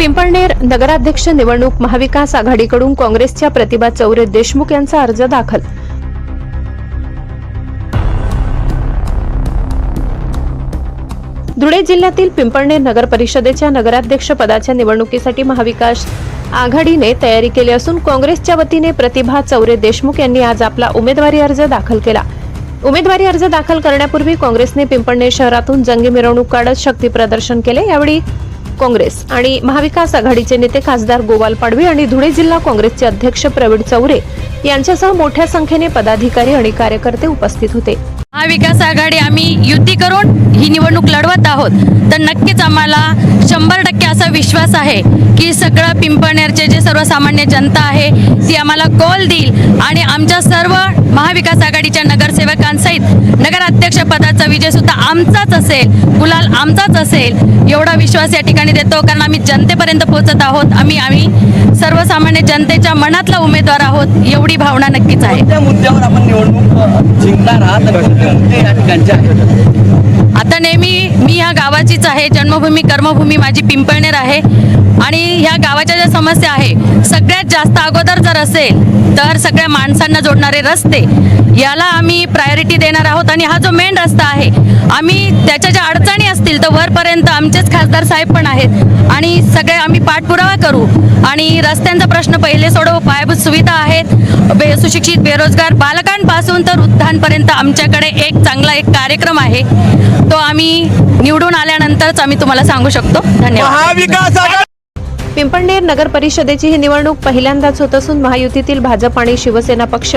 पिंपळनेर नगराध्यक्ष निवडणूक महाविकास आघाडीकडून काँग्रेसच्या प्रतिभा चौरे देशमुख यांचा अर्ज दाखल. धुळे जिल्ह्यातील पिंपळनेर नगर परिषदेच्या नगराध्यक्ष पदाच्या निवडणुकीसाठी महाविकास आघाडीने तयारी केली असून काँग्रेसच्या वतीने प्रतिभा चौरे देशमुख यांनी आज आपला उमेदवारी अर्ज दाखल केला. उमेदवारी अर्ज दाखल करण्यापूर्वी काँग्रेसने पिंपळनेर शहरातून जंगी मिरवणूक काढत शक्ती प्रदर्शन केले. यावेळी काँग्रेस आणि महाविकास आघाडीचे नेते खासदार गोपाल पाडवी आणि धुळे जिल्हा काँग्रेसचे अध्यक्ष प्रवीण चौरे यांच्यासह मोठ्या संख्येने पदाधिकारी आणि कार्यकर्ते उपस्थित होते. महाविकास आघाडी आम्ही युती करून ही निवडणूक लढवत आहोत. तर नक्कीच आम्हाला शंभर टक्के असा विश्वास आहे की सगळं पिंपळनेरचे जे सर्वसामान्य जनता आहे ती आम्हाला कॉल देईल. आणि आमच्या सर्व महाविकास आघाडीच्या नगरसेवकांसहित नगराध्यक्ष पदाचा विजय सुद्धा आमचाच असेल गुलाल आमचाच असेल एवढा विश्वास या ठिकाणी देतो. कारण आम्ही जनतेपर्यंत पोहोचत आहोत. आम्ही आम्ही सर्वसामान्य जनतेच्या मनातला उमेदवार आहोत एवढी भावना नक्कीच आहे. मुद्द्यावर आपण निवडणूक जिंकणार आहेत? आता नेहमी ह्या गावाचीच आहे. जन्मभूमी कर्मभूमी माझी पिंपळनेर आहे. आणि ह्या गावाच्या ज्या समस्या आहे सगळ्यात जास्त अगोदर जर असेल तर सगळ्या माणसांना जोडणारे रस्ते याला आम्ही प्रायोरिटी देणार आहोत आणि हा जो मेन रस्ता आहे आम्ही त्याच्या ज्या अडचणी असतील तर वरपर्यंत आमचेच खासदार साहेब पण आहेत. आणि सगळे आम्ही पाठपुरावा करू. आणि रस्त्यांचा प्रश्न पहिले सोडवू. पायाभूत सुविधा आहेत. बे सुशिक्षित बेरोजगार बालकांपासून तर वृद्धांपर्यंत आमच्याकडे एक चांगला एक कार्यक्रम आहे. तो आम्ही निवडून आल्यानंतरच आम्ही तुम्हाला सांगू शकतो. धन्यवाद. महाविकास आघाडी पिंपळनेर नगर परिषदेची ही निवडणूक पहिल्यांदाच होत असून महायुतीतील भाजप आणि शिवसेना पक्ष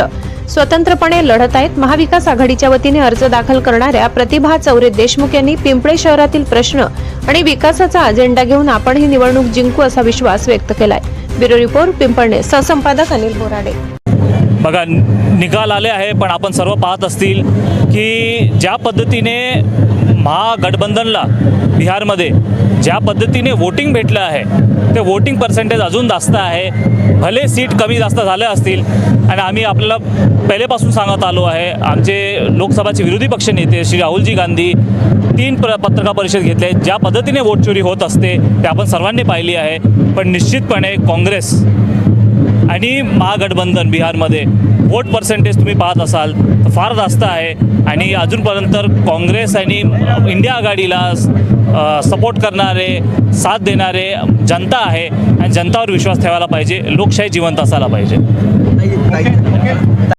स्वतंत्रपणे लढत आहेत. महाविकास आघाडीच्या वतीने अर्ज दाखल करणाऱ्या प्रतिभा चौरे देशमुख यांनी पिंपळे शहरातील प्रश्न आणि विकासाचा अजेंडा घेऊन आपण ही निवडणूक जिंकू असा विश्वास व्यक्त केलाय. ब्युरो रिपोर्ट पिंपळणे सहसंपादक अनिल बोराडे. बघा निकाल आले आहे पण आपण सर्व पाहत असतील की ज्या पद्धतीने महागठबंधनला बिहारमध्ये ज्या पद्धतीने वोटिंग भेटलं आहे ते वोटिंग पर्सेंटेज अजून जास्त आहे. भले सीट कमी जास्त झाल्या असतील आणि आम्ही आपल्याला पहिलेपासून सांगत आलो आहे आमचे लोकसभाचे विरोधी पक्ष नेते श्री राहुलजी गांधी तीन प्र पत्रकार परिषद घेतले ज्या पद्धतीने वोट चोरी होत असते ते आपण सर्वांनी पाहिली आहे. पण निश्चितपणे काँग्रेस आणि महागठबंधन बिहारमध्ये वोट पर्सेंटेज तुम्ही पाहत असाल तर फार जास्त आहे. आणि अजूनपर्यंत काँग्रेस आणि इंडिया आघाडीला सपोर्ट करणारे साथ देणारे जनता आहे आणि जनतावर विश्वास ठेवायला पाहिजे लोकशाही जिवंत असायला पाहिजे.